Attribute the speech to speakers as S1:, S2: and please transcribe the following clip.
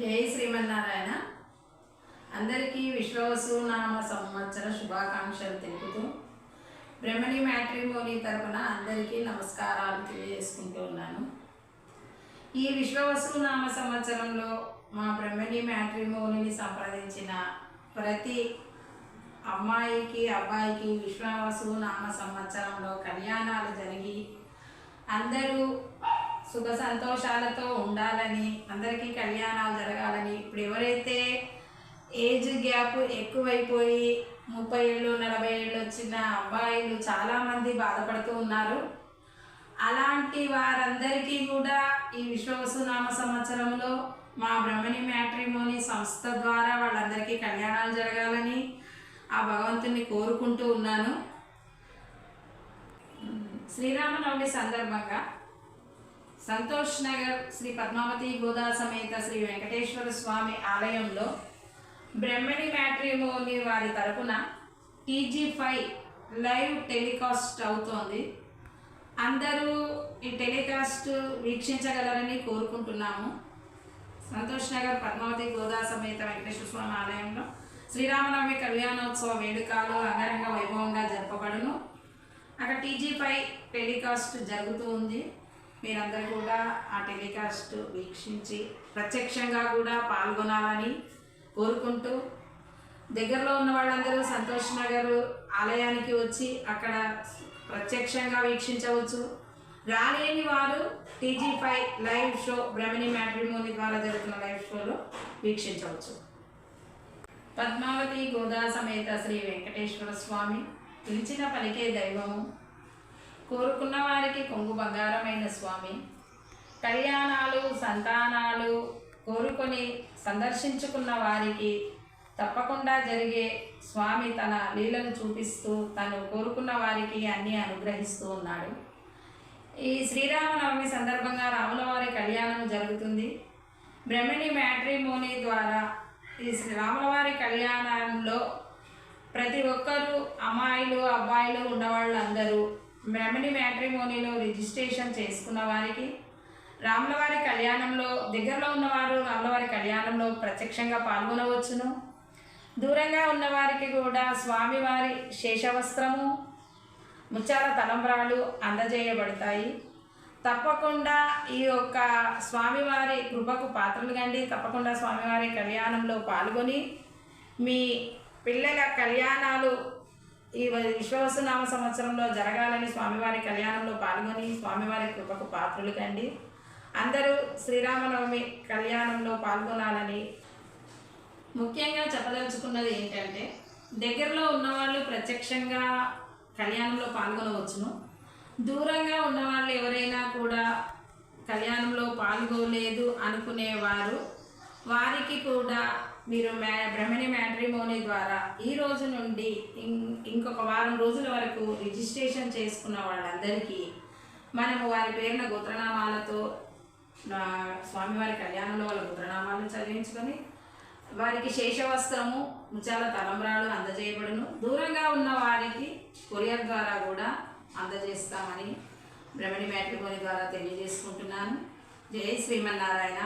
S1: జై శ్రీమన్నారాయణ. అందరికీ విశ్వవసు నామ సంవత్సర శుభాకాంక్షలు తెలుపుతూ బ్రహ్మణి మ్యాట్రిమోని తరపున అందరికీ నమస్కారాలు తెలియజేసుకుంటూ ఉన్నాను. ఈ విశ్వవసు నామ సంవత్సరంలో మా బ్రహ్మణి మ్యాట్రిమోనిని సంప్రదించిన ప్రతి అమ్మాయికి అబ్బాయికి విశ్వవసు నామ సంవత్సరంలో కళ్యాణాలు జరిగి అందరూ సుఖ సంతోషాలతో ఉండాలని అందరికీ కళ్యాణాలు జరగాలని. ఇప్పుడు ఎవరైతే ఏజ్ గ్యాప్ ఎక్కువైపోయి ముప్పై ఏళ్ళు నలభై ఏళ్ళు వచ్చిన అబ్బాయిలు చాలామంది బాధపడుతూ ఉన్నారు. అలాంటి వారందరికీ కూడా ఈ విశ్వవసునామ సంవత్సరంలో మా బ్రహ్మణి మ్యాట్రిమోని సంస్థ ద్వారా వాళ్ళందరికీ కళ్యాణాలు జరగాలని ఆ భగవంతుని కోరుకుంటూ ఉన్నాను. శ్రీరామనవమి సందర్భంగా సంతోష్ నగర్ శ్రీ పద్మావతి గోదా సమేత శ్రీ వెంకటేశ్వర స్వామి ఆలయంలో బ్రహ్మణి మ్యాట్రిమోని వారి తరపున టీజీ ఫైవ్ లైవ్ టెలికాస్ట్ అవుతోంది. అందరూ ఈ టెలికాస్ట్ వీక్షించగలరని కోరుకుంటున్నాము. సంతోష్ నగర్ పద్మావతి గోదా సమేత వెంకటేశ్వర స్వామి ఆలయంలో శ్రీరామనవమి కళ్యాణోత్సవ వేడుకలు అంగరంగ వైభవంగా జరపబడును. అక్కడ టీజీ ఫైవ్ టెలికాస్ట్ జరుగుతూ ఉంది. మీరందరూ కూడా ఆ టెలికాస్ట్ వీక్షించి ప్రత్యక్షంగా కూడా పాల్గొనాలని కోరుకుంటూ దగ్గరలో ఉన్న వాళ్ళందరూ సంతోష్ నగర్ ఆలయానికి వచ్చి అక్కడ ప్రత్యక్షంగా వీక్షించవచ్చు. రాలేని వారు TG five live show Brahmani matrimony ద్వారా జరుగుతున్న లైవ్ షోలో వీక్షించవచ్చు. పద్మావతి గోదా సమేత శ్రీ వెంకటేశ్వర స్వామి పిలిచిన పలికే దైవము కోరుకున్న వారికి కొంగు బంగారమైన స్వామి. కళ్యాణాలు సంతానాలు కోరుకొని సందర్శించుకున్న వారికి తప్పకుండా జరిగే స్వామి తన లీలను చూపిస్తూ తను కోరుకున్న వారికి అన్నీ అనుగ్రహిస్తూ ఉన్నాడు. ఈ శ్రీరామనవమి సందర్భంగా రాముల వారి కళ్యాణం జరుగుతుంది. బ్రహ్మిణి మ్యాట్రిమోని ద్వారా ఈ శ్రీ రాముల వారి కళ్యాణంలో ప్రతి ఒక్కరూ అమ్మాయిలు అబ్బాయిలు ఉన్నవాళ్ళందరూ మెమని మ్యాట్రిమోనీలో రిజిస్ట్రేషన్ చేసుకున్న వారికి రాములవారి కళ్యాణంలో దగ్గరలో ఉన్నవారు రాములవారి కళ్యాణంలో ప్రత్యక్షంగా పాల్గొనవచ్చును. దూరంగా ఉన్నవారికి కూడా స్వామివారి శేషవస్త్రము ముచ్చాల తలంబ్రాలు అందజేయబడతాయి. తప్పకుండా ఈ యొక్క స్వామివారి కృపకు పాత్రలు కండి. తప్పకుండా స్వామివారి కళ్యాణంలో పాల్గొని మీ పిల్లల కళ్యాణాలు ఈ విశ్వాసనామ సంవత్సరంలో జరగాలని స్వామివారి కళ్యాణంలో పాల్గొని స్వామివారి కృపకు పాత్రలు కండి. అందరూ శ్రీరామనవమి కళ్యాణంలో పాల్గొనాలని ముఖ్యంగా చెప్పదలుచుకున్నది ఏంటంటే దగ్గరలో ఉన్నవాళ్ళు ప్రత్యక్షంగా కళ్యాణంలో పాల్గొనవచ్చును. దూరంగా ఉన్నవాళ్ళు ఎవరైనా కూడా కళ్యాణంలో పాల్గొలేదు అనుకునేవారు వారికి కూడా మీరు మ్యా బ్రహ్మణి మ్యాట్రిమోని ద్వారా ఈ రోజు నుండి ఇం- ఇంకొక వారం రోజుల వరకు రిజిస్ట్రేషన్ చేసుకున్న వాళ్ళందరికీ మనము వారి పేరున గోత్రనామాలతో స్వామివారి కళ్యాణంలో వాళ్ళ గోత్రనామాలు చదివించుకొని వారికి శేషవస్త్రము ముత్యాల తలంబ్రాలు అందజేయబడును. దూరంగా ఉన్న వారికి కొరియర్ ద్వారా కూడా అందజేస్తామని బ్రహ్మణి మ్యాట్రిమోని ద్వారా తెలియజేసుకుంటున్నాను. జై శ్రీమన్నారాయణ.